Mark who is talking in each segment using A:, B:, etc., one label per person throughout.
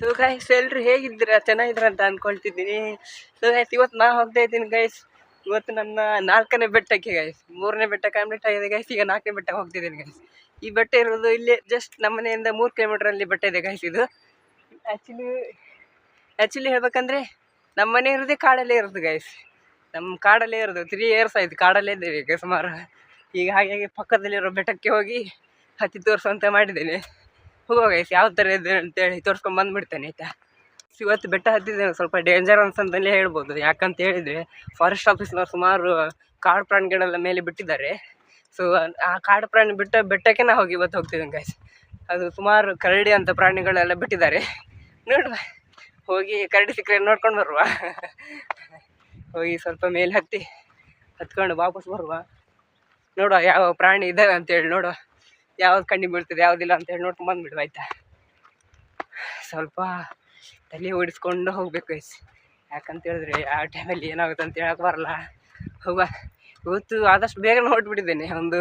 A: So guys ಎಲ್ರು ಹೇಗಿದ್ದೀರಾ? ಚೆನ್ನಾಗಿದ್ರ ಅಂತ ಅನ್ಕೊಳ್ತಿದ್ದೀನಿ. ಸೊ ಗೈಸ್ ಇವತ್ತು ನಾ ಹೋಗ್ತಾ ಇದ್ದೀನಿ ಗೈಸ್ ಇವತ್ತು ನನ್ನ ನಾಲ್ಕನೇ ಬೆಟ್ಟಕ್ಕೆ ಗೈಸ್ ಮೂರನೇ ಬೆಟ್ಟ ಕಂಪ್ಲೀಟ್ ಆಗಿದೆ ಗೈಸ್ ಈಗ ನಾಲ್ಕನೇ ಬೆಟ್ಟಕ್ಕೆ ಹೋಗ್ತಿದ್ದೀನಿ ಗೈಸ್ ಈ ಬೆಟ್ಟ ಇರೋದು ಇಲ್ಲಿ ಜಸ್ಟ್ ನಮ್ಮ ಮನೆಯಿಂದ ಮೂರು ಕಿಲೋಮೀಟ್ರಲ್ಲಿ ಬೆಟ್ಟ ಇದೆ ಗೈಸ್ ಇದು. ಆ್ಯಕ್ಚುಲಿ ಆ್ಯಕ್ಚುಲಿ ಹೇಳ್ಬೇಕಂದ್ರೆ ನಮ್ಮ ಮನೆ ಇರೋದೇ ಕಾಡಲ್ಲೇ ಇರೋದು ಗೈಸ್ ನಮ್ಮ ಕಾಡಲ್ಲೇ ಇರೋದು. ತ್ರೀ ಇಯರ್ಸ್ ಆಯ್ತು ಕಾಡಲ್ಲೇ ಇದ್ದೇವೆ ಈಗ ಸುಮಾರು. ಈಗ ಹಾಗಾಗಿ ಪಕ್ಕದಲ್ಲಿರೋ ಬೆಟ್ಟಕ್ಕೆ ಹೋಗಿ ಹತ್ತಿ ತೋರಿಸುವಂತ ಮಾಡಿದ್ದೇನೆ. ಹೋಗುವ ಯಾವ ಥರ ಇದೆ ಅಂತೇಳಿ ತೋರಿಸ್ಕೊಂಡು ಬಂದುಬಿಡ್ತೇನೆ, ಆಯಿತಾ? ಇವತ್ತು ಬೆಟ್ಟ ಹತ್ತಿದ್ದೇನೆ, ಸ್ವಲ್ಪ ಡೇಂಜರ್ ಅಂತಲೇ ಹೇಳ್ಬೋದು. ಯಾಕಂತ ಹೇಳಿದರೆ ಫಾರೆಸ್ಟ್ ಆಫೀಸ್ನವ್ರು ಸುಮಾರು ಕಾಡು ಪ್ರಾಣಿಗಳೆಲ್ಲ ಮೇಲೆ ಬಿಟ್ಟಿದ್ದಾರೆ. ಸೊ ಆ ಕಾಡು ಪ್ರಾಣಿ ಬಿಟ್ಟ ಬೆಟ್ಟಕ್ಕೆ ನಾವು ಹೋಗಿ ಇವತ್ತು ಹೋಗ್ತಿದ್ದೀನಿ ಗೈಸ್ ಅದು ಸುಮಾರು ಕರಡಿ ಅಂತ ಪ್ರಾಣಿಗಳೆಲ್ಲ ಬಿಟ್ಟಿದ್ದಾರೆ. ನೋಡುವ, ಹೋಗಿ ಕರಡಿ ಸಿಕ್ಕರೆ ನೋಡ್ಕೊಂಡು ಬರುವ. ಹೋಗಿ ಸ್ವಲ್ಪ ಮೇಲೆ ಹತ್ತಿ, ಹತ್ಕೊಂಡು ವಾಪಸ್ ಬರುವ. ನೋಡುವ, ಯಾವ ಪ್ರಾಣಿ ಇದ್ದಾವೆ ಅಂತೇಳಿ ನೋಡುವ. ಯಾವ್ದು ಕಣ್ಣಿ ಬೀಳ್ತದೆ ಅಂತ ಹೇಳಿ ನೋಡ್ಕೊಂಡು ಬಂದ್ಬಿಡುವ, ಆಯ್ತಾ? ಸ್ವಲ್ಪ ತಲೆ ಓಡಿಸ್ಕೊಂಡು ಹೋಗ್ಬೇಕು ಗೈಸ್ ಯಾಕಂತ ಹೇಳಿದ್ರೆ ಆ ಟೈಮಲ್ಲಿ ಏನಾಗುತ್ತೆ ಅಂತ ಹೇಳಕ್ಕೆ ಬರಲ್ಲ. ಹೋಗ ಇವತ್ತು ಆದಷ್ಟು ಬೇಗ ಹೊರಟ್ಬಿಟ್ಟಿದ್ದೇನೆ ಒಂದು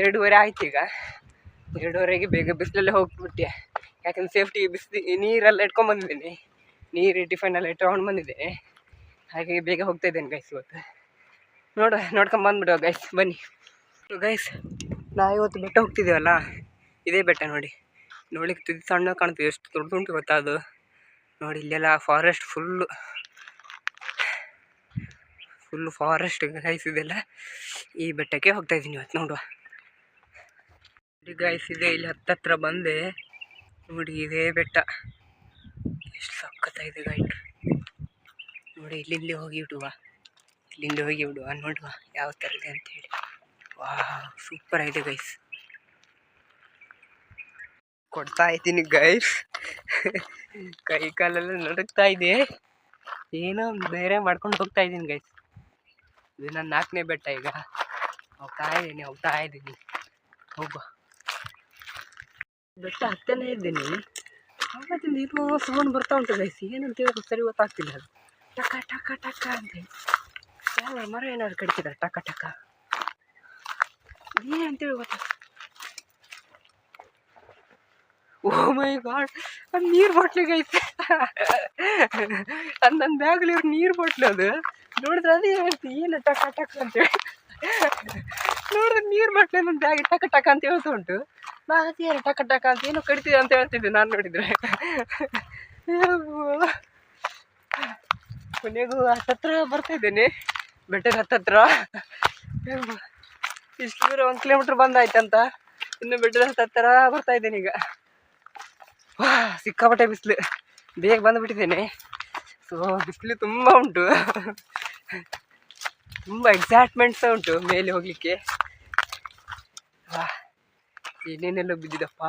A: ಎರಡೂವರೆ ಆಯ್ತು ಈಗ. ಎರಡೂವರೆಗೆ ಬೇಗ ಬಿಸಿಲಲ್ಲೇ ಹೋಗ್ಬಿಟ್ಟೆ. ಯಾಕಂದ್ರೆ ಸೇಫ್ಟಿ ಬಿಸಿ, ನೀರೆಲ್ಲ ಇಟ್ಕೊಂಡು ಬಂದಿದ್ದೀನಿ. ನೀರು ಎಲ್ಲ ಇಟ್ಕೊಂಡು ಬಂದಿದ್ದೇನೆ ಹಾಗಾಗಿ ಬೇಗ ಹೋಗ್ತಾ ಇದ್ದೇನೆ ಗೈಸ್ ಇವತ್ತು. ನೋಡ ನೋಡ್ಕೊಂಡು ಬಂದ್ಬಿಡುವ ಗೈಸ್ ಬನ್ನಿ. ಗೈಸ್ ನಾವು ಇವತ್ತು ಬೆಟ್ಟ ಹೋಗ್ತಿದ್ದೀವಲ್ಲ ಇದೇ ಬೆಟ್ಟ ನೋಡಿ. ನೋಡ್ಲಿಕ್ಕೆ ತುದಿ ಸಣ್ಣ ಕಾಣ್ತೀವಿ ಎಷ್ಟು ದೊಡ್ಡದುಂಟು ಗೊತ್ತಾ ಅದು. ನೋಡಿ, ಇಲ್ಲೆಲ್ಲ forest full full forest guys ಇದೆಲ್ಲ ಈ ಬೆಟ್ಟಕ್ಕೆ ಹೋಗ್ತಾ ಇದ್ದೀನಿ ಇವತ್ತು ನೋಡುವ. ನೋಡಿ ಗೈಸ್ ಇದೆ, ಇಲ್ಲಿ ಹತ್ತತ್ರ ಬಂದೆ. ನೋಡಿ, ಇದೇ ಬೆಟ್ಟ. ಎಷ್ಟು ಸಖತ್ತಾಗಿದೆ ಗೈಡ್ ನೋಡಿ, ಇಲ್ಲಿಂದ ಹೋಗಿ ಬಿಡುವ. ಇಲ್ಲಿಂದ ಹೋಗಿ ಬಿಡುವ, ನೋಡುವ ಯಾವ ಥರ ಇದೆ ಅಂತೇಳಿ ವಾ ಸೂಪರ್ ಆಗಿದೆ ಗೈಸ್ ಕೊಡ್ತಾ ಇದ್ದೀನಿ ಗೈಸ್ ಕೈ ಕಾಲೆಲ್ಲ ನಡುಕ್ತಾ ಇದೆ. ಏನೋ ಧೈರ್ಯ ಮಾಡ್ಕೊಂಡು ಹೋಗ್ತಾ ಇದ್ದೀನಿ ಗೈಸ್ ಇದು ನನ್ನ ನಾಲ್ಕನೇ ಬೆಟ್ಟ ಈಗ. ಹೋಗ್ತಾ ಇದ್ದೀನಿ ಹೋಗ್ತಾ ಇದ್ದೀನಿ. ಹೋಗ ಬೆಟ್ಟ ಹತ್ತನೇ ಇದ್ದೀನಿ. ಆವಾಗ ನೀರು ಸೌಂಡ್ ಬರ್ತಾ ಉಂಟು ಗೈಸ್ ಏನಂತ ಹೇಳೋದು ಸರಿ ಗೊತ್ತಾಗ್ತಿಲ್ಲ. ಅದು ಟಕ ಟಕ ಟಕ ಅಂತ. ಯಾವ ಮರ ಏನಾದ್ರು ಕಡಿತಿದ್ದಾರೆ ಟಕ ಟಕ. ಏನಂತೇಳಿ ಗೊತ್ತಾ ಓ ಮೈ ಗಾಡ್ ನೀರು ಬಾಟ್ಲಿಗೆ ಐತೆ ಅದು ನನ್ನ ಬ್ಯಾಗ್ಲಿ ಇರೋ ನೀರು ಬಾಟ್ಲಿ ಅದು ನೋಡಿದ್ರೆ ಅದೇ ಹೇಳ್ತಿ ಏನು ಟಕ ಟಕ ಅಂತೇಳಿ ನೋಡಿದ್ರೆ ನೀರು ಬಾಟ್ಲಿ ನನ್ನ ಬ್ಯಾಗ್ ಟಕ ಟಕ ಅಂತ ಹೇಳ್ತಾ ಉಂಟು. ನಾ ಏನು ಟಕ ಟಕ ಅಂತ ಏನೋ ಕಡಿತಿದೆ ಅಂತ ಹೇಳ್ತಿದ್ದೆ ನಾನು ನೋಡಿದ್ರೆ. ಕೊನೆಗೂ ಹತ್ತತ್ರ ಬರ್ತಾ ಇದ್ದೇನೆ ಬೆಟ್ಟದ ಹತ್ತತ್ರ. ಇಷ್ಟು ದೂರ ಒಂದು ಕಿಲೋಮೀಟ್ರ್ ಬಂದಾಯ್ತಂತ. ಇನ್ನು ಬೆಟ್ಟದ ಹತ್ತರ ಬರ್ತಾ ಇದ್ದೇನೆ ಈಗ. ಸಿಕ್ಕಾಪಟ್ಟೆ ಬಿಸಿಲು. ಬೇಗ ಬಂದುಬಿಟ್ಟಿದ್ದೇನೆ. ಸೊ ಬಿಸಿಲು ತುಂಬ ಉಂಟು. ತುಂಬ ಎಕ್ಸೈಟ್ಮೆಂಟ್ ಸಹ ಉಂಟು ಮೇಲೆ ಹೋಗಲಿಕ್ಕೆ. ಏನೇನೆಲ್ಲ ಬಿದ್ದಿದಪ್ಪ.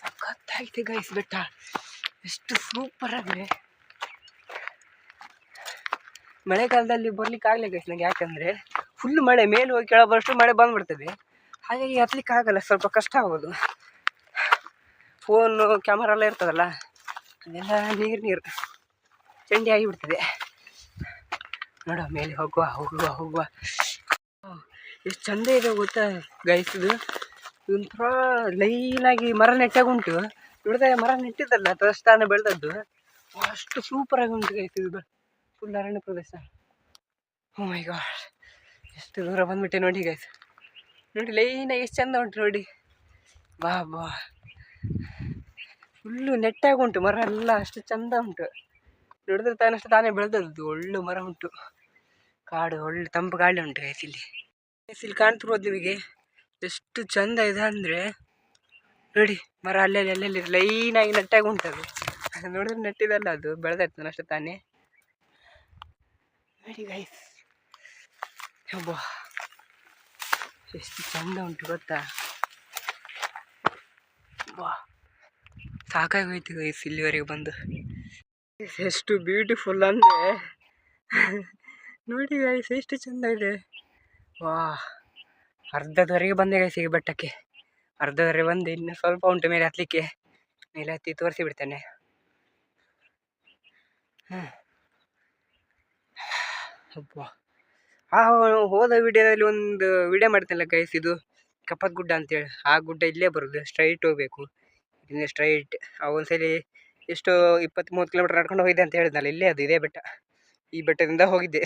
A: ಸಖತ್ತಾಗಿದೆ ಗೈಸ್ ಬೆಟ್ಟ. ಎಷ್ಟು ಸೂಪರ್ ಆಗಿದೆ. ಮಳೆಗಾಲದಲ್ಲಿ ಬರ್ಲಿಕ್ಕೆ ಆಗಲಿ ಗೈಸ್ ನಂಗೆ. ಯಾಕಂದರೆ ಫುಲ್ ಮಳೆ, ಮೇಲೆ ಹೋಗಿ ಕೆಳ ಬರೋಷ್ಟು ಮಳೆ ಬಂದ್ಬಿಡ್ತದೆ. ಹಾಗಾಗಿ ಹತ್ಲಿಕ್ಕೆ ಆಗಲ್ಲ, ಸ್ವಲ್ಪ ಕಷ್ಟ ಆಗೋದು ಫೋನು ಕ್ಯಾಮರಾ ಎಲ್ಲ ಇರ್ತದಲ್ಲ, ಅದೆಲ್ಲ ನೀರು ನೀರು. ಚಂಡಿ ಆಗಿಬಿಡ್ತದೆ. ನೋಡೋ, ಮೇಲೆ ಹೋಗುವ ಹೋಗುವ ಹೋಗುವ. ಎಷ್ಟು ಚಂದ ಇದೆ ಗೊತ್ತಾ ಗೈಸ್ ಇದು. ಒಂಥರ ಲೈನಾಗಿ ಮರ ನೆಟ್ಟಾಗ ಉಂಟು. ನೋಡಿದ್ರೆ ಮರ ನೆಟ್ಟಿದ್ದಲ್ಲ ತಸ್ತಾನ ಬೆಳೆದದ್ದು. ಅಷ್ಟು ಸೂಪರಾಗಿ ಉಂಟು ಗೈಸ್ ಇದು. ಫುಲ್ ಅರಣ್ಯ ಪ್ರದೇಶ. ಓ ಗಾಡ್ ಎಷ್ಟು ದೂರ ಬಂದ್ಬಿಟ್ಟೆ ನೋಡಿ ಗೈಸ್ ನೋಡಿ ಲೈನಾಗಿ ಎಷ್ಟು ಚಂದ ಉಂಟು ನೋಡಿ. ಬಾ ಬಾ. ಫುಲ್ಲು ನೆಟ್ಟಾಗಿ ಉಂಟು, ಮರ ಎಲ್ಲ ಅಷ್ಟು ಚಂದ ಉಂಟು. ನೋಡಿದ್ರೆ ತಾನಷ್ಟು ತಾನೇ ಬೆಳೆದದ್ದು, ಒಳ್ಳೆ ಮರ ಉಂಟು. ಕಾಡು, ಒಳ್ಳೆ ತಂಪು ಗಾಳಿ ಉಂಟು ಗೈಸ್ ಇಲ್ಲಿ. ಇಲ್ಲಿ ಕಾಣ್ತಿರೋದು ನಿಮಗೆ ಎಷ್ಟು ಚಂದ ಇದೆ ಅಂದರೆ, ನೋಡಿ ಮರ ಅಲ್ಲೆಲ್ಲಿ ಅಲ್ಲೆಲ್ಲಿ ಲೈನಾಗಿ ನೆಟ್ಟಾಗಿ ಉಂಟು ಅದು ನೋಡಿದ್ರೆ ನೆಟ್ಟಿದಲ್ಲ ಅದು, ಬೆಳೆದಾಯ್ತು ಅಷ್ಟು ತಾನೇ. ನೋಡಿ ಗೈಸ್ ಹಬ್ಬ ಎಷ್ಟು ಚಂದ ಉಂಟು ಗೊತ್ತಾ ಬಾ ಸಾಕಾಗೋಯ್ತು ಗೈಸ್ ಇಲ್ಲಿವರೆಗೆ ಬಂದು ಎಷ್ಟು ಬ್ಯೂಟಿಫುಲ್ ಅಂದರೆ ನೋಡಿ ಗೈಸ್ ಎಷ್ಟು ಚಂದ ಇದೆ ವಾ ಅರ್ಧದವರೆಗೆ ಬಂದೆ ಗೈಸ್ ಈ ಬೆಟ್ಟಕ್ಕೆ ಅರ್ಧದವರೆಗೆ ಬಂದು ಇನ್ನು ಸ್ವಲ್ಪ ಉಂಟು ಮೇಲೆ ಹತ್ತಲಿಕ್ಕೆ ಮೇಲೆ ಹತ್ತಿ ತೋರಿಸಿ ಬಿಡ್ತೇನೆ ಹ್ಞೂ ಅಬ್ಬಾ. ಆ, ಹೋದ ವಿಡಿಯೋದಲ್ಲಿ ಒಂದು ವಿಡಿಯೋ ಮಾಡ್ತೀನಲ್ಲ ಗೈಸ್ ಇದು ಕಪ್ಪದ ಗುಡ್ಡ ಅಂತೇಳಿ. ಆ ಗುಡ್ಡ ಇಲ್ಲೇ ಬರೋದು ಸ್ಟ್ರೈಟ್ ಹೋಗ್ಬೇಕು. ಇಲ್ಲಿಂದ ಸ್ಟ್ರೈಟ್ ಒಂದ್ಸಲಿ ಎಷ್ಟು ಇಪ್ಪತ್ತ್ ಮೂವತ್ತು ಕಿಲೋಮೀಟ್ರ್ ನಡ್ಕೊಂಡು ಹೋಗಿದೆ ಅಂತ ಹೇಳಿದ್ನಲ್ಲ, ಇಲ್ಲೇ ಅದು ಇದೇ ಬೆಟ್ಟ. ಈ ಬೆಟ್ಟದಿಂದ ಹೋಗಿದ್ದೆ.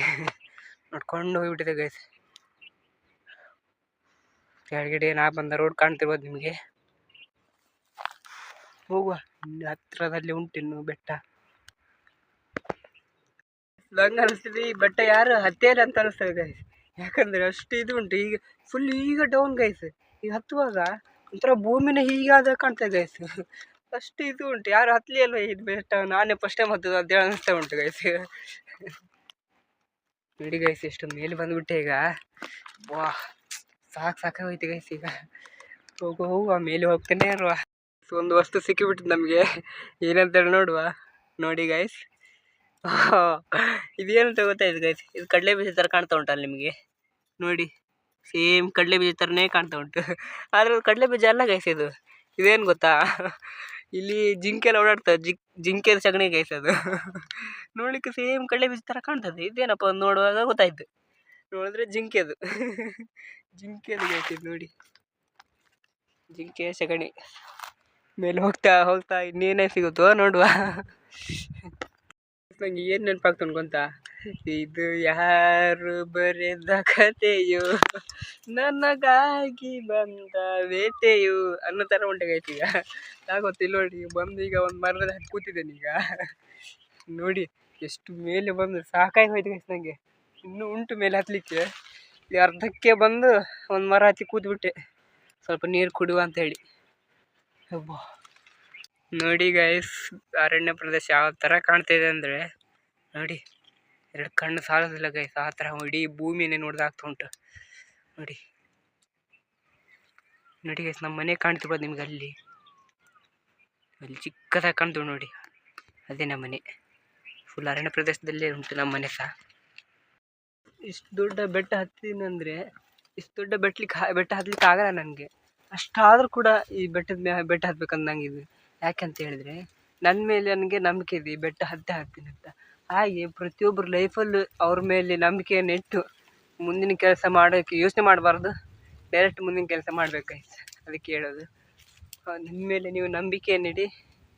A: ನೋಡ್ಕೊಂಡು ಹೋಗಿಬಿಟ್ಟಿದೆ ಗೈಸ್ ಕೆಳಗಡೆ ನಾ ಬಂದ ರೋಡ್ ಕಾಣ್ತಿರ್ಬೋದು ನಿಮಗೆ. ಹೋಗುವ. ಇಲ್ಲಿ ಹತ್ರದಲ್ಲಿ ಉಂಟಿನ್ನು ಬೆಟ್ಟ. ನಂಗೆ ಅನಿಸ್ತಿದೆ ಈ ಬಟ್ಟೆ ಯಾರು ಹತ್ತೇಲಿ ಅಂತ ಅನಿಸ್ತದೆ ಗೈಸ್ ಯಾಕಂದ್ರೆ ಅಷ್ಟು ಇದು ಉಂಟು, ಈಗ ಫುಲ್ ಈಗ ಡೌನ್ ಗೈಸ್ ಈಗ ಹತ್ತುವಾಗ ಒಂಥರ ಭೂಮಿನ ಹೀಗಾದ ಕಾಣ್ತದೆ ಗೈಸ್ ಅಷ್ಟು ಇದು ಉಂಟು, ಯಾರು ಹತ್ತಲಿ ಅಲ್ವ ಇದು ಬೆಟ್ಟ ನಾನೇ ಫಸ್ಟ್ ಟೈಮ್ ಹತ್ತದ ಅಂತ ಅನಿಸ್ತಾ ಉಂಟು ಗೈಸ್ ಬಿಡಿ ಗೈಸ್ ಎಷ್ಟು ಮೇಲೆ ಬಂದ್ಬಿಟ್ಟೆ ಈಗ. ವಾ, ಸಾಕು ಸಾಕಾಗೋಯ್ತು ಗೈಸ್ ಈಗ. ಹೋಗು ಹೋಗುವ ಮೇಲೆ ಹೋಗ್ತಾನೆ ಇರುವ. ಒಂದು ವಸ್ತು ಸಿಕ್ಕಿಬಿಟ್ತು ನಮಗೆ. ಏನಂತೇಳಿ ನೋಡುವ. ನೋಡಿ ಗೈಸ್ ಇದೇನಂತ ಗೊತ್ತಾಯ್ತು ಗೈಸ್ ಇದು ಕಡಲೆ ಬೀಜ ಥರ ಕಾಣ್ತಾ ಉಂಟಲ್ಲ ನಿಮಗೆ? ನೋಡಿ ಸೇಮ್ ಕಡಲೆ ಬೀಜ ಥರನೇ ಕಾಣ್ತಾ ಉಂಟು. ಆದರೆ ಕಡಲೆ ಬೀಜ ಅಲ್ಲ ಗೈಸ್ ಇದು? ಇದೇನು ಗೊತ್ತಾ? ಇಲ್ಲಿ ಜಿಂಕೆ ಎಲ್ಲ ಓಡಾಡ್ತದೆ ಜಿ ಜಿಂಕೆ ಸಗಣಿ ಗೈಸ್ ಅದು. ನೋಡಲಿಕ್ಕೆ ಸೇಮ್ ಕಡಲೆ ಬೀಜ ಥರ ಕಾಣ್ತದೆ ಇದೇನಪ್ಪ ನೋಡುವಾಗ ಗೊತ್ತಾಯ್ತು. ನೋಡಿದ್ರೆ ಜಿಂಕೆ ಅದು ಜಿಂಕೆ ಅದು ಇದು ನೋಡಿ. ಜಿಂಕೆ ಸಗಣಿ. ಮೇಲೆ ಹೋಗ್ತಾ ಹೋಗ್ತಾ ಇನ್ನೇನೇ ಸಿಗುತ್ತೋ ನೋಡುವ. ನಂಗೆ ಏನು ನೆನಪಾಗ್ತಾನೆ ಗೊತ್ತಾ? ಇದು ಯಾರು ಬರೆದ ಕಥೆಯು ನನಗಾಗಿ ಬಂದ ವೇಟೆಯು ಅನ್ನೋ ಥರ ಉಂಟಾಗೈತೆ ಈಗ. ಗೊತ್ತಿಲ್ಲ ನೋಡಿ, ಬಂದು ಈಗ ಒಂದು ಮರದ ಹತ್ತಿ ಕೂತಿದ್ದೇನೆ ಈಗ. ನೋಡಿ, ಎಷ್ಟು ಮೇಲೆ ಬಂದು, ಸಾಕಾಗಿ ಹೋಯ್ತು ಗೈಸ್ ನನಗೆ ಇನ್ನೂ ಉಂಟು ಮೇಲೆ ಹತ್ತಲಿಕ್ಕೆ ಅರ್ಧಕ್ಕೆ ಬಂದು ಒಂದು ಮರ ಹತ್ತಿ ಕೂತ್ಬಿಟ್ಟೆ. ಸ್ವಲ್ಪ ನೀರು ಕುಡುವ ಅಂತ ಹೇಳಿ. ಅಬ್ಬಾ ನೋಡಿ ಗೈಸ್ ಅರಣ್ಯ ಪ್ರದೇಶ ಯಾವ ಥರ ಕಾಣ್ತಿದೆ ಅಂದರೆ ನೋಡಿ, ಎರಡು ಕಣ್ಣು ಸಾಲೋದಿಲ್ಲ ಗೈಸ್ ಆ ಥರ ಇಡೀ ಭೂಮಿನೇ ನೋಡ್ದಾಗ್ತಾ ಉಂಟು. ನೋಡಿ ನೋಡಿ ಗೈಸ್ ನಮ್ಮ ಮನೆ ಕಾಣ್ತಿರ್ಬೋದು ನಿಮ್ಗೆ ಅಲ್ಲಿ. ಅಲ್ಲಿ ಚಿಕ್ಕದಾಗಿ ಕಾಣ್ತೀವಿ ನೋಡಿ, ಅದೇ ನಮ್ಮ ಮನೆ. ಫುಲ್ ಅರಣ್ಯ ಪ್ರದೇಶದಲ್ಲೇ ಉಂಟು ನಮ್ಮ ಮನೆ ಸಹ. ಇಷ್ಟು ದೊಡ್ಡ ಬೆಟ್ಟ ಹತ್ತಿನಂದರೆ ಇಷ್ಟು ದೊಡ್ಡ ಬೆಟ್ಲಿಕ್ಕೆ ಬೆಟ್ಟ ಹತ್ಲಿಕ್ಕೆ ಆಗಲ್ಲ ನನಗೆ. ಅಷ್ಟಾದರೂ ಕೂಡ ಈ ಬೆಟ್ಟದ ಮೇಲೆ ಬೆಟ್ಟ ಹತ್ಬೇಕಂತ ನಂಗಿದೆ ಯಾಕಂತ ಹೇಳಿದ್ರೆ ನನ್ನ ಮೇಲೆ ನನಗೆ ನಂಬಿಕೆ ಇದೆ ಬೆಟ್ಟ ಹತ್ತೇ ಹತ್ತೀನಿ ಅಂತ. ಹಾಗೆ ಪ್ರತಿಯೊಬ್ಬರು ಲೈಫಲ್ಲೂ ಅವ್ರ ಮೇಲೆ ನಂಬಿಕೆಯನ್ನು ಇಟ್ಟು ಮುಂದಿನ ಕೆಲಸ ಮಾಡೋಕ್ಕೆ ಯೋಚನೆ ಮಾಡಬಾರ್ದು. ಡೈರೆಕ್ಟ್ ಮುಂದಿನ ಕೆಲಸ ಮಾಡಬೇಕಾಯ್ತು ಅದಕ್ಕೆ ಹೇಳೋದು. ನಿಮ್ಮ ಮೇಲೆ ನೀವು ನಂಬಿಕೆಯನ್ನಿಡಿ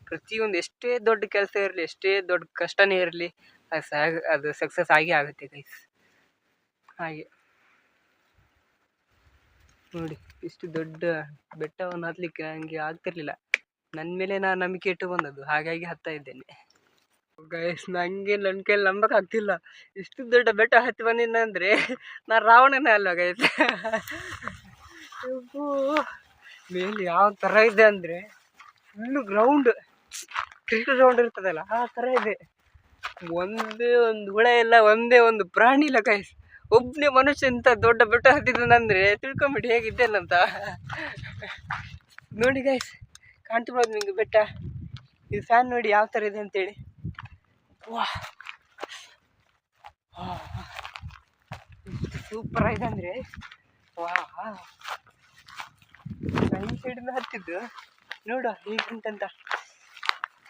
A: ಪ್ರತಿಯೊಂದು ಎಷ್ಟೇ ದೊಡ್ಡ ಕೆಲಸ ಇರಲಿ, ಎಷ್ಟೇ ದೊಡ್ಡ ಕಷ್ಟನೇ ಇರಲಿ, ಅದು ಸಹ ಅದು ಸಕ್ಸಸ್ ಆಗೇ ಆಗುತ್ತೆ ಗೈಸ್ ಹಾಗೆ. ನೋಡಿ, ಇಷ್ಟು ದೊಡ್ಡ ಬೆಟ್ಟವನ್ನು ಹತ್ತಲಿಕ್ಕೆ ನನಗೆ ಆಗ್ತಿರ್ಲಿಲ್ಲ. ನನ್ನ ಮೇಲೆ ನಾನು ನಂಬಿಕೆ ಇಟ್ಟು ಬಂದದ್ದು. ಹಾಗಾಗಿ ಹತ್ತಾ ಇದ್ದೇನೆ. ಗೈಸ್ ನನಗೆ ನನ್ನ ಕೈಯಲ್ಲಿ ನಂಬಕ್ಕೆ ಆಗ್ತಿಲ್ಲ. ಇಷ್ಟು ದೊಡ್ಡ ಬೆಟ್ಟ ಹತ್ತಿ ಬಂದಿದ್ದಂದರೆ ನಾನು ರಾವಣನೇ ಅಲ್ವ ಗೈಸ್ ಮೇಲೆ ಯಾವ ಥರ ಇದೆ ಅಂದರೆ ಫುಲ್ಲು ಗ್ರೌಂಡ್ ಕ್ರಿಕೆಟ್ ಗ್ರೌಂಡ್ ಇರ್ತದಲ್ಲ, ಆ ಥರ ಇದೆ. ಒಂದೇ ಒಂದು ಹುಳ ಇಲ್ಲ, ಒಂದೇ ಒಂದು ಪ್ರಾಣಿ ಇಲ್ಲ ಗೈಸ್ ಒಬ್ಬನೇ ಮನುಷ್ಯ ಇಂಥ ದೊಡ್ಡ ಬೆಟ್ಟ ಹತ್ತಿದ್ದಾನಂದರೆ ತಿಳ್ಕೊಂಬಿಡಿ ಹೇಗಿದ್ದೇನಂತ? ನೋಡಿ ಗೈಸ್ ಕಾಣ್ತಿರ್ಬೋದು ನಿಮಗೆ ಬೆಟ್ಟ? ಇದು ಫ್ಯಾನ್ ನೋಡಿ ಯಾವ ಥರ ಇದೆ ಅಂತೇಳಿ. ವಾ. ಸೂಪರ್ ಆಗಿದೆ ಅಂದರೆ. ವಾ. ಈ ಸೈಡಿಂದ ಹತ್ತಿದ್ದು. ನೋಡುವ ಹೇಗುಂಟಂತ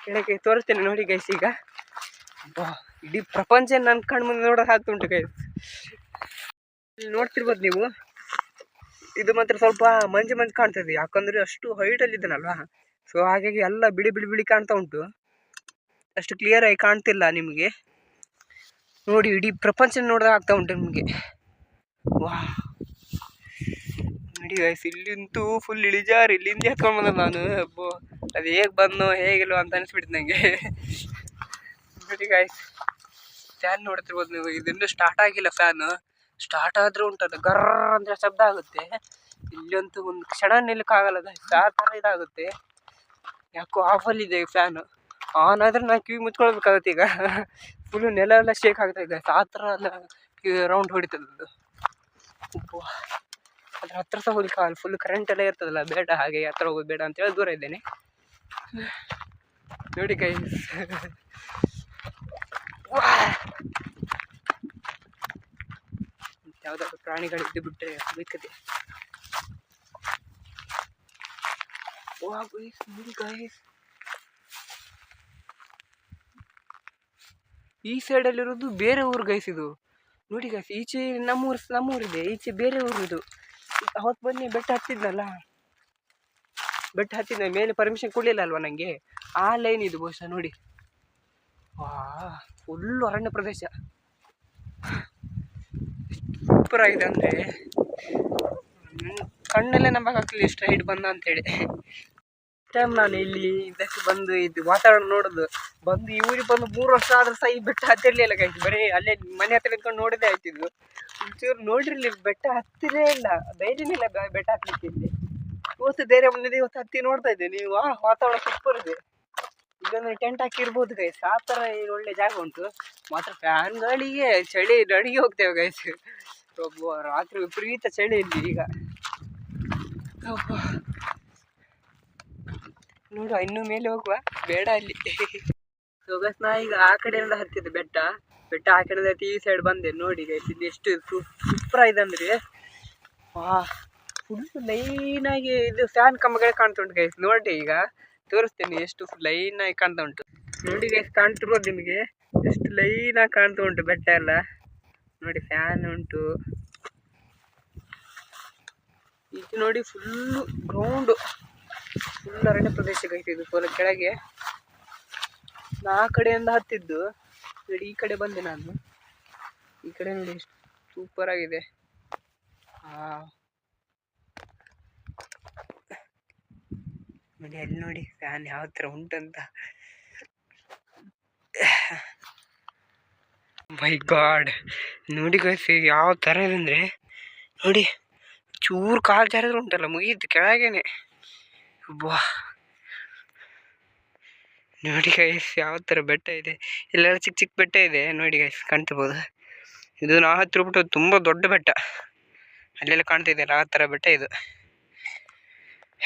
A: ಕೆಳಗೆ ತೋರಿಸ್ತೇನೆ ನೋಡಿ ಗೈಸ್ ಈಗ. ಬಾ ಇಡೀ ಪ್ರಪಂಚ ನನ್ನ ಕಣ್ಣು ಮುಂದೆ ನೋಡೋಕೆ ಉಂಟು ಗೈಸ್ ನೋಡ್ತಿರ್ಬೋದು ನೀವು. ಇದು ಮಾತ್ರ ಸ್ವಲ್ಪ ಮಂಜು ಮಂಜು ಕಾಣ್ತದೆ ಯಾಕಂದರೆ ಅಷ್ಟು ಹೈಟಲ್ಲಿ ಇದ್ದಾನಲ್ವಾ? ಸೊ ಹಾಗಾಗಿ ಎಲ್ಲ ಬಿಳಿ ಬಿಳಿ ಬಿಳಿ ಕಾಣ್ತಾ ಉಂಟು. ಅಷ್ಟು ಕ್ಲಿಯರ್ ಆಗಿ ಕಾಣ್ತಿಲ್ಲ ನಿಮಗೆ. ನೋಡಿ, ಇಡೀ ಪ್ರಪಂಚ ನೋಡಿದಾಗ ಆಗ್ತಾ ಉಂಟು ನಿಮಗೆ. ವಾ. ನೋಡಿ ಗೈಸ್ ಇಲ್ಲಿಂತೂ ಫುಲ್ ಇಳಿಜಾರು ಇಲ್ಲಿಂದ ಎತ್ಕೊಂಡು ನಾನು. ಅಬ್ಬೋ, ಅದು ಹೇಗೆ ಬಂದೋ ಹೇಗಿಲ್ವೋ ಅಂತ ಅನಿಸ್ಬಿಡ್ತು ನನಗೆ ನೋಡಿ ಗಾಯ್ಸ್ ಫ್ಯಾನ್ ನೋಡ್ತಿರ್ಬೋದು ನೀವು. ಇದನ್ನು ಸ್ಟಾರ್ಟ್ ಆಗಿಲ್ಲ ಫ್ಯಾನು ಸ್ಟಾರ್ಟ್ ಆದರೂ ಉಂಟದು ಗರ್ರ ಅಂದರೆ ಶಬ್ದ ಆಗುತ್ತೆ. ಇಲ್ಲಂತೂ ಒಂದು ಕ್ಷಣ ನಿಲ್ಲಕ್ಕಾಗಲ್ಲ ಆ ಥರ ಇದಾಗುತ್ತೆ. ಯಾಕೋ ಆಫಲ್ಲಿದೆ ಫ್ಯಾನ್ ಆನ್ ಆದರೆ ನಾನು ಕಿವಿ ಮುಚ್ಕೊಳ್ಬೇಕಾಗತ್ತೆ ಈಗ. ಫುಲ್ಲು ನೆಲ ಎಲ್ಲ ಶೇಕ್ ಆಗ್ತಾ ಇದೆ. ಆ ಥರ ಎಲ್ಲ ರೌಂಡ್ ಹೊಡಿತದದು ಅದ್ರ ಹತ್ರ ಸಹ ಹೋಗ್ಲಿಕ್ಕೆ ಫುಲ್ ಕರೆಂಟ್ ಎಲ್ಲ ಇರ್ತದಲ್ಲ, ಬೇಡ ಹಾಗೆ ಹತ್ರ ಹೋಗೋದು ಬೇಡ ಅಂತೇಳಿ ದೂರ ಇದ್ದೇನೆ. ನೋಡಿ ಕೈ ಯಾವುದಾದ್ರು ಪ್ರಾಣಿಗಳು ಇದ್ದು ಬಿಟ್ಟರೆ ಬೇಕದೆ ವಾ guys, ನೋಡಿ ಗೈಸ್ ಈ ಸೈಡಲ್ಲಿರೋದು ಬೇರೆ ಊರು ಗೈಸ್ ಇದು. ನೋಡಿ ಗೈಸ್ ಈಚೆ ನಮ್ಮೂರು ನಮ್ಮೂರಿದೆ ಈಚೆ ಬೇರೆ ಊರು ಇದು. ಅವತ್ತು ಬನ್ನಿ ಬೆಟ್ಟ ಹತ್ತಿದ್ನಲ್ಲ? ಬೆಟ್ಟ ಹತ್ತಿದ ಮೇಲೆ ಪರ್ಮಿಷನ್ ಕೊಡಲಿಲ್ಲ ಅಲ್ವಾ ನನಗೆ ಆ ಲೈನ್ ಇದು ಬಹುಶಃ ನೋಡಿ. ವಾ ಫುಲ್ಲು ಅರಣ್ಯ ಪ್ರದೇಶ. ಸೂಪರ್ ಆಗಿದೆ ಅಂದರೆ. ಕಣ್ಣಲ್ಲೇ ನಂಬಕ್ಕಾಗ್ತಿಲ್ಲ ಇಷ್ಟು ಹೈಟ್ ಬಂದ ಅಂತೇಳಿ ಟೈಮ್ ನಾನು ಇಲ್ಲಿ ಇದಕ್ಕೆ ಬಂದು ಇದು ವಾತಾವರಣ ನೋಡೋದು. ಬಂದು ಈ ಊರಿಗೆ ಬಂದು ಮೂರು ವರ್ಷ ಆದ್ರೂ ಸಹ ಈ ಬೆಟ್ಟ ಹತ್ತಿರಲಿಲ್ಲ ಕೈ ಬರೀ ಅಲ್ಲೇ ಮನೆ ಹತ್ರ ನಿಂತ್ಕೊಂಡು ನೋಡಿದೆ ಆಯ್ತಿದ್ದು ಒಂಚೂರು ನೋಡಿರ್ಲಿ ಬೆಟ್ಟ ಹತ್ತಿರೇ ಇಲ್ಲ. ಧೈರ್ಯನೇ ಇಲ್ಲ ಬೆಟ್ಟ ಹತ್ತಲಿಕ್ಕೆ ಇಲ್ಲಿ. ಇವತ್ತು ಧೈರ್ಯ ಬಂದಿದೆ, ಇವತ್ತು ಹತ್ತಿ ನೋಡ್ತಾ ಇದ್ದೆ. ನೀವು ಆ ವಾತಾವರಣ ಸೂಪರ್ ಇದೆ. ಇದೊಂದು ಟೆಂಟ್ ಹಾಕಿರ್ಬೋದು ಗೈಸ್ ಆ ಥರ ಒಳ್ಳೆ ಜಾಗ ಉಂಟು. ಮಾತ್ರ ಫ್ಯಾನ್ಗಳಿಗೆ ಚಳಿ ನಡಿಗೆ ಹೋಗ್ತೇವೆ ಗೈಸ್ ಒಬ್ಬ ರಾತ್ರಿ ವಿಪರೀತ ಚಳಿ ಇಲ್ಲಿ ಈಗ. ನೋಡುವ ಇನ್ನು ಮೇಲೆ ಹೋಗುವ. ಬೇಡ ಅಲ್ಲಿ. ಸೊಗಸ್ ನಾ ಈಗ ಆ ಕಡೆಯಿಂದ ಹತ್ತಿದ್ದೆ ಬೆಟ್ಟ. ಬೆಟ್ಟ ಆ ಕಡೆಯಿಂದ ಹತ್ತಿ ಈ ಸೈಡ್ ಬಂದೆ. ನೋಡಿ ಗೈಸ್ ಇದು ಎಷ್ಟು ಸೂಪರ್ ಆಗಿದೆ ಅಂದ್ರೆ ವಾ ಫುಲ್ ಲೈನ್ ಆಗಿ ಇದು ಫ್ಯಾನ್ ಕಂಬಗಳೇ ಕಾಣ್ತಾ ಉಂಟು ಗೈಸ್ ನೋಡಿ ಈಗ. ತೋರಿಸ್ತೇನೆ ಎಷ್ಟು ಲೈನ್ ಆಗಿ ಕಾಣ್ತಾ ಉಂಟು ನೋಡಿ ಗೈಸ್ ಕಾಣ್ತಿರ್ಬೋದು ನಿಮಗೆ. ಎಷ್ಟು ಲೈನ್ ಆಗಿ ಕಾಣ್ತಾ ಉಂಟು ಬೆಟ್ಟ ಎಲ್ಲ. ನೋಡಿ ಫ್ಯಾನ್ ಉಂಟು. ಇದು ನೋಡಿ ಫುಲ್ಲು ಗ್ರೌಂಡು ಫುಲ್ ಅರಣ್ಯ ಪ್ರದೇಶಕ್ಕೆ ಇದು ಕೆಳಗೆ. ನಾ ಆ ಕಡೆಯಿಂದ ಹತ್ತಿದ್ದು ನೋಡಿ ಈ ಕಡೆ ಬಂದೆ ನಾನು. ಈ ಕಡೆ ನೋಡಿ ಸೂಪರ್ ಆಗಿದೆ. ನೋಡಿ, ಅಲ್ಲಿ ನೋಡಿ, ಫ್ಯಾನ್ ಯಾವ ಥರ ಉಂಟಂತ. ಮೈ ಗಾಡ್ ನೋಡಿ ಕಳಿಸಿ ಯಾವ ಥರ ಇದೆ ಅಂದರೆ, ನೋಡಿ, ಚೂರು ಕಾಲು ಜಾರಿದ್ರು ಉಂಟಲ್ಲ, ಮುಗೀತು ಕೆಳಗೇನೆ. ವಾ ನೋಡಿ ಗೈಸ್ ಯಾವ ಥರ ಬೆಟ್ಟ ಇದೆ. ಇಲ್ಲೆಲ್ಲ ಚಿಕ್ಕ ಚಿಕ್ಕ ಬೆಟ್ಟ ಇದೆ. ನೋಡಿ ಗೈಸ್ ಕಾಣ್ತಿರ್ಬೋದು. ಇದು ನಾ ಹತ್ತಿರಬಿಟ್ಟು ತುಂಬ ದೊಡ್ಡ ಬೆಟ್ಟ. ಅಲ್ಲೆಲ್ಲ ಕಾಣ್ತಿದೆ ಆ ಥರ ಬೆಟ್ಟ ಇದು.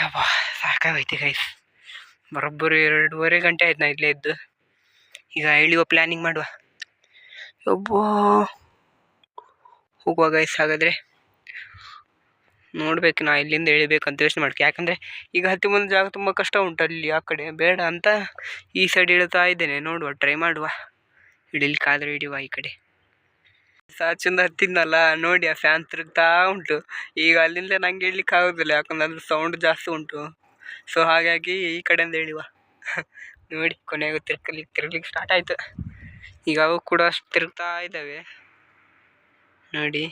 A: ಯಾವ ಸಾಕಾಗೈತಿ ಗೈಸ್ ಬರೋಬ್ಬರಿ ಎರಡೂವರೆ ಗಂಟೆ ಆಯ್ತು ನಾ ಇಲ್ಲೇ ಇದ್ದು. ಈಗ ಇಳಿಯುವ ಪ್ಲ್ಯಾನಿಂಗ್ ಮಾಡುವ. ಒಬ್ಬ ಹೋಗುವ ಗೈಸ್ ಹಾಗಾದರೆ. ನೋಡ್ಬೇಕು, ನಾ ಇಲ್ಲಿಂದ ಇಳಿಬೇಕಂತ ಯೋಚನೆ ಮಾಡ್ಕೆ. ಯಾಕಂದರೆ ಈಗ ಹತ್ತಿ ಮುಂದೆ ಜಾಗ ತುಂಬ ಕಷ್ಟ ಉಂಟು ಅಲ್ಲಿ ಆ ಕಡೆ. ಬೇಡ ಅಂತ ಈ ಸೈಡ್ ಇಳ್ತಾ ಇದ್ದೇನೆ. ನೋಡುವ ಟ್ರೈ ಮಾಡುವ. ಇಳಿಲಿಕ್ಕಾದ್ರೆ ಹಿಡಿಯುವ ಈ ಕಡೆ. ಸಾಚಿಂದ ಹತ್ತಿದ್ನಲ್ಲ, ನೋಡಿ ಆ ಫ್ಯಾನ್ ತಿರುಗ್ತಾ ಉಂಟು. ಈಗ ಅಲ್ಲಿಂದ ನಂಗೆ ಇಳ್ಲಿಕ್ಕೆ ಆಗೋದಿಲ್ಲ ಯಾಕಂದ್ರೆ ಅದ್ರ ಸೌಂಡ್ ಜಾಸ್ತಿ ಉಂಟು. ಸೊ ಹಾಗಾಗಿ ಈ ಕಡೆಯಿಂದ ಇಳಿಯುವ ನೋಡಿ, ಕೊನೆಗೂ ತಿರ್ಗಲಿಕ್ಕೆ ತಿರ್ಗ್ಲಿಕ್ಕೆ ಸ್ಟಾರ್ಟ್ ಆಯಿತು. ಈಗ ಅವು ಕೂಡ ಅಷ್ಟು ತಿರುಗ್ತಾ ಇದ್ದಾವೆ. ನೋಡಿ.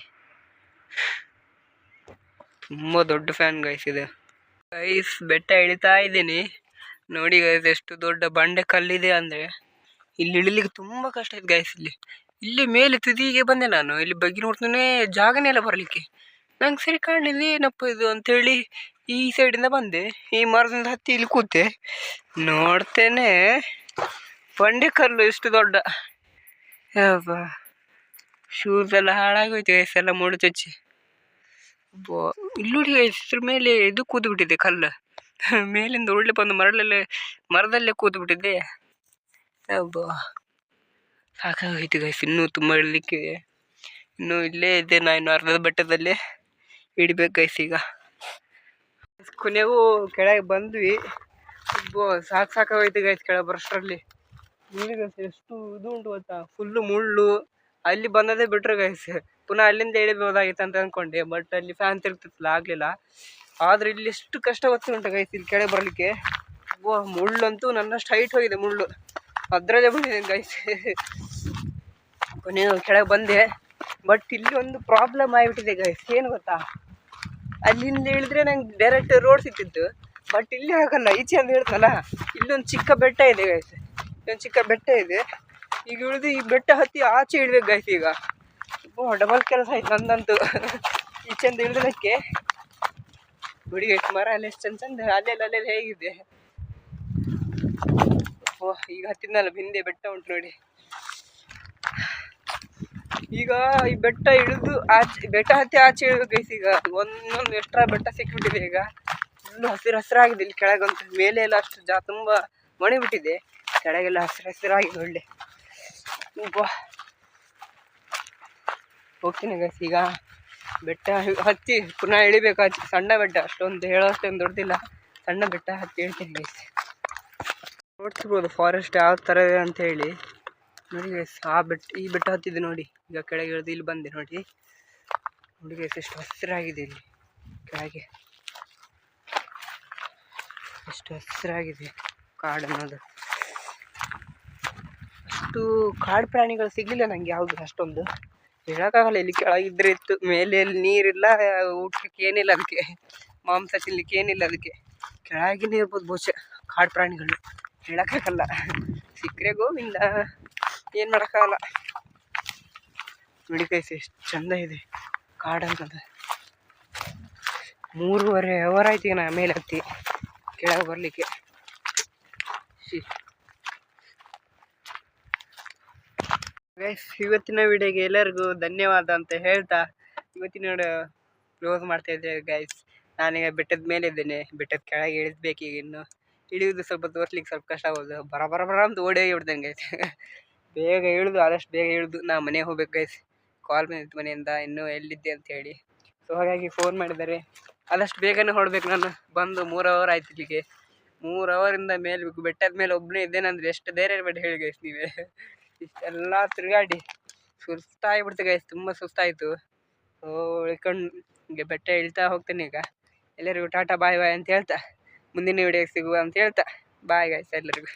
A: ತುಂಬ ದೊಡ್ಡ ಫ್ಯಾನ್ ಗೈಸ್ ಇದೆ. ಗೈಸ್ ಬೆಟ್ಟ ಇಳಿತಾ ಇದ್ದೀನಿ. ನೋಡಿ ಗೈಸ್ ಎಷ್ಟು ದೊಡ್ಡ ಬಂಡೆ ಕಲ್ಲಿದೆ ಅಂದರೆ ಇಲ್ಲಿ ಇಳಿಲಿಕ್ಕೆ ತುಂಬ ಕಷ್ಟ ಇದೆ ಗೈಸ್ ಇಲ್ಲಿ. ಇಲ್ಲಿ ಮೇಲೆ ತುದಿಗೆ ಬಂದೆ ನಾನು. ಇಲ್ಲಿ ಬಗ್ಗೆ ನೋಡ್ತಾನೆ ಜಾಗನೇ ಇಲ್ಲ ಬರಲಿಕ್ಕೆ. ನಂಗೆ ಸರಿ ಕಾಣಲಿಲ್ಲ, ಏನಪ್ಪ ಇದು ಅಂತೇಳಿ ಈ ಸೈಡಿಂದ ಬಂದೆ. ಈ ಮರದಿಂದ ಹತ್ತಿ ಇಲ್ಲಿ ಕೂತೆ. ನೋಡ್ತೇನೆ ಬಂಡೆ ಕಲ್ಲು ಎಷ್ಟು ದೊಡ್ಡ. ಶೂಸ್ ಎಲ್ಲ ಹಾಳಾಗೋಯ್ತು ಗೈಸ್ ಎಲ್ಲ ಮೂಡು ಚಚ್ಚಿ. ಅಬ್ಬಾ, ಇಲ್ಲಿ ಮೇಲೆ ಇದು ಕೂತು ಬಿಟ್ಟಿದೆ ಕಲ್ಲು. ಮೇಲಿಂದ ಉರುಳಿ ಬಂದು ಮರಳಲ್ಲೇ ಮರದಲ್ಲೇ ಕೂತು ಬಿಟ್ಟಿದೆ ಅಬ್ಬಾ. ಸಾಕಾಗೈತಿ ಗೈಸ್ ಇನ್ನೂ ತುಂಬ ಇಳಲಿಕ್ಕೆ ಇನ್ನೂ ಇಲ್ಲೇ ಇದೆ ನಾ ಇನ್ನು ಅರ್ಧದ ಬೆಟ್ಟದಲ್ಲಿ ಇಡ್ಬೇಕು ಗೈಸ್ ಈಗ. ಕೊನೆಗೂ ಕೆಳಗೆ ಬಂದ್ವಿ. ಸಾಕು ಸಾಕಾಗೋಯ್ತು ಗೈಸ್ ಕೆಳಗೆ ಬರಷ್ಟರಲ್ಲಿ. ಎಷ್ಟು ಇದು ಉಂಟು ಗೊತ್ತಾ? ಫುಲ್ಲು ಮುಳ್ಳು. ಅಲ್ಲಿ ಬಂದದೇ ಬಿಟ್ರೆ ಗೈಸ್ ಪುನಃ ಅಲ್ಲಿಂದ ಇಳಿಬೋದಾಗಿತ್ತು ಅಂತ ಅನ್ಕೊಂಡೆ ಬಟ್ ಅಲ್ಲಿ ಫ್ಯಾನ್ ತಿರುಗ್ತಿತ್ತಲ್ಲ ಆಗಲಿಲ್ಲ. ಆದ್ರೆ ಇಲ್ಲಿ ಎಷ್ಟು ಕಷ್ಟ ಗೊತ್ತುಂಟು ಗೈಸ್ ಇಲ್ಲಿ ಕೆಳಗೆ ಬರಲಿಕ್ಕೆ. ಓ ಮುಳ್ಳಂತೂ ನನ್ನಷ್ಟು ಹೈಟ್ ಹೋಗಿದೆ ಮುಳ್ಳು. ಅದರಲ್ಲೇ ಬಂದಿದೆ ಗೈಸ್ ನೀನು ಕೆಳಗೆ ಬಂದೆ. ಬಟ್ ಇಲ್ಲಿ ಒಂದು ಪ್ರಾಬ್ಲಮ್ ಆಗಿಬಿಟ್ಟಿದೆ ಗೈಸ್ ಏನು ಗೊತ್ತಾ? ಅಲ್ಲಿಂದ ಇಳಿದ್ರೆ ನಂಗೆ ಡೈರೆಕ್ಟ್ ರೋಡ್ ಸಿಕ್ತಿತ್ತು ಬಟ್ ಇಲ್ಲಿ ಆಗಲ್ಲ ಈಚೆ ಅಂತ ಹೇಳ್ತಲ್ಲ ಇಲ್ಲೊಂದು ಚಿಕ್ಕ ಬೆಟ್ಟ ಇದೆ ಗೈಸ್ ಇಲ್ಲೊಂದು ಚಿಕ್ಕ ಬೆಟ್ಟ ಇದೆ. ಈಗ ಇಳಿದು ಈ ಬೆಟ್ಟ ಹತ್ತಿ ಆಚೆ ಇಳ್ಬೇಕು ಗೈಸ್ ಈಗ. ಡಬಲ್ ಕೆಲಸ ಆಯ್ತು ನಂದಂತೂ. ಚಂದ ಇಳಿದಕ್ಕೆ ಬಿಡಿ ಗೈಸ್ ಮರ ಅಲ್ಲಿ ಎಷ್ಟು ಚಂದ ಚಂದ, ಅಲ್ಲೆಲ್ಲ ಅಲ್ಲೆಲ್ಲ ಹೇಗಿದೆ. ಓ, ಈಗ ಹತ್ತಿದ್ನಲ್ಲ ಹಿಂದೆ ಬೆಟ್ಟ ಉಂಟು ನೋಡಿ. ಈಗ ಈ ಬೆಟ್ಟ ಇಳಿದು ಆಚೆ, ಬೆಟ್ಟ ಹತ್ತಿ ಆಚೆ ಇಳಬೇಕೈಸ್ ಈಗ. ಒಂದೊಂದು ಎಷ್ಟರ ಬೆಟ್ಟ ಸಿಕ್ಬಿಟ್ಟಿದೆ ಈಗ. ಫುಲ್ಲು ಹಸಿರು ಹಸಿರಾಗಿದೆ ಇಲ್ಲಿ ಕೆಳಗಂತೂ. ಮೇಲೆ ಎಲ್ಲ ಅಷ್ಟು ಜಾ, ತುಂಬ ಮಣಿಬಿಟ್ಟಿದೆ. ಕೆಳಗೆಲ್ಲ ಹಸಿರು ಹಸಿರಾಗಿದೆ ಒಳ್ಳೆ. ಹೋಗ್ತೀನಿ ಗೈಸ್ ಈಗ ಬೆಟ್ಟ ಹತ್ತಿ ಪುನಃ ಇಳಿಬೇಕು ಸಣ್ಣ ಬೆಟ್ಟ. ಅಷ್ಟೊಂದು ಹೇಳೋಷ್ಟೇನು ದೊಡ್ಡದಿಲ್ಲ ಸಣ್ಣ ಬೆಟ್ಟ ಹತ್ತಿ ಹೇಳ್ತೀನಿ ಗೈಸ್ ನೋಡ್ತಿರ್ಬೋದು ಫಾರೆಸ್ಟ್ ಯಾವ ಥರ ಇದೆ ಅಂತ ಹೇಳಿ. ನೋಡಿ ಗೈಸ್ ಆ ಬೆಟ್ಟ ಈ ಬೆಟ್ಟ ಹತ್ತಿದೆ ನೋಡಿ. ಈಗ ಕೆಳಗೆ ಇಳಿದು ಇಲ್ಲಿ ಬಂದೆ ನೋಡಿ. ನೋಡಿ ಗೈಸ್ ಎಷ್ಟು ಹಸಿರಾಗಿದೆ ಇಲ್ಲಿ. ಕೆಳಗೆ. ಎಷ್ಟು ಹಸಿರಾಗಿದೆ ಕಾಡು ಅನ್ನೋದು. ಅಷ್ಟು ಕಾಡು ಪ್ರಾಣಿಗಳು ಸಿಗಲಿಲ್ಲ ನನಗೆ ಯಾವುದು ಅಷ್ಟೊಂದು. ಹೇಳೋಕ್ಕಾಗಲ್ಲ ಇಲ್ಲಿ ಕೆಳಗಿದ್ರೆ ಇತ್ತು. ಮೇಲೆ ಅಲ್ಲಿ ನೀರಿಲ್ಲ ಊಟಕ್ಕೆ ಏನಿಲ್ಲ ಅದಕ್ಕೆ. ಮಾಂಸ ತಿನ್ಲಿಕ್ಕೆ ಏನಿಲ್ಲ ಅದಕ್ಕೆ. ಕೆಳಗಿನೇ ಇರ್ಬೋದು ಬಹುಶಃ ಕಾಡು ಪ್ರಾಣಿಗಳು. ಹೇಳೋಕ್ಕಾಗಲ್ಲ ಸಿಕ್ಕರೆ ಗೋವಿಂದ. ಏನು ಮಾಡೋಕ್ಕಾಗಲ್ಲ ನೋಡಿ ಎಷ್ಟು ಚಂದ ಇದೆ ಕಾಡು ಅನ್ನೋದು ಮೂರುವರೆ ಅವರ್ ಆಯ್ತು ನಾ ಮೇಲೆ ಹತ್ತಿ ಕೆಳಗೆ ಬರಲಿಕ್ಕೆ. ಗೈಸ್ ಇವತ್ತಿನ ವಿಡಿಯೋಗೆ ಎಲ್ಲರಿಗೂ ಧನ್ಯವಾದ ಅಂತ ಹೇಳ್ತಾ ಇವತ್ತಿನ ಕ್ಲೋಸ್ ಮಾಡ್ತಾ ಇದ್ದೇವೆ ಗೈಸ್ ನಾನೀಗ ಬೆಟ್ಟದ ಮೇಲೆ ಇದ್ದೇನೆ. ಬೆಟ್ಟದ ಕೆಳಗೆ ಇಳಿಸ್ಬೇಕು ಈಗ ಇನ್ನು. ಇಳಿಯೋದು ಸ್ವಲ್ಪ ತೋರ್ಸ್ಲಿಕ್ಕೆ ಸ್ವಲ್ಪ ಕಷ್ಟ ಆಗೋದು. ಬರ ಬರ ಬರ ಅಂತ ಓಡಿ ಬಿಡ್ತೇನೆ ಗೈಸ್ ಬೇಗ ಇಳಿದು, ಆದಷ್ಟು ಬೇಗ ಇಳಿದು ನಾ ಮನೆಗೆ ಹೋಗ್ಬೇಕು ಗೈಸ್ ಕಾಲ್ ಬಂದಿತ್ತು ಮನೆಯಿಂದ, ಇನ್ನೂ ಎಲ್ಲಿದ್ದೆ ಅಂತ ಹೇಳಿ. ಸೊ ಹಾಗಾಗಿ ಫೋನ್ ಮಾಡಿದ್ದಾರೆ. ಆದಷ್ಟು ಬೇಗನೆ ಹೊರಡ್ಬೇಕು ನಾನು. ಬಂದು ಮೂರು ಅವರ್ ಆಯ್ತು ಇಲ್ಲಿಗೆ. ಮೂರು ಅವರಿಂದ ಮೇಲೆ, ಬೆಟ್ಟದ ಮೇಲೆ ಒಬ್ಬನೇ ಇದ್ದೇನೆ ಅಂದ್ರೆ ಎಷ್ಟು ಧೈರ್ಯ ಇರ್ಬೇಡಿ ಹೇಳಿ ಗೈಸ್ ನೀವೇ. ಇಷ್ಟೆಲ್ಲ ತಿರುಗಾಡಿ ಸುಸ್ತಾಗಿಬಿಡ್ತು ಗೈಸ್ ತುಂಬ ಸುಸ್ತಾಯಿತು. ಸೊ ಇಳ್ಕೊಂಡು ಹೀಗೆ ಬೆಟ್ಟ ಇಳ್ತಾ ಹೋಗ್ತೀನಿ ಈಗ. ಎಲ್ಲರಿಗೂ ಟಾಟಾ ಬಾಯ್ ಬಾಯ್ ಅಂತ ಹೇಳ್ತಾ, ಮುಂದಿನ ವಿಡಿಯೋಗೆ ಸಿಗುವ ಅಂತ ಹೇಳ್ತಾ, ಬಾಯ್ ಗೈಸ್ ಎಲ್ಲರಿಗೂ.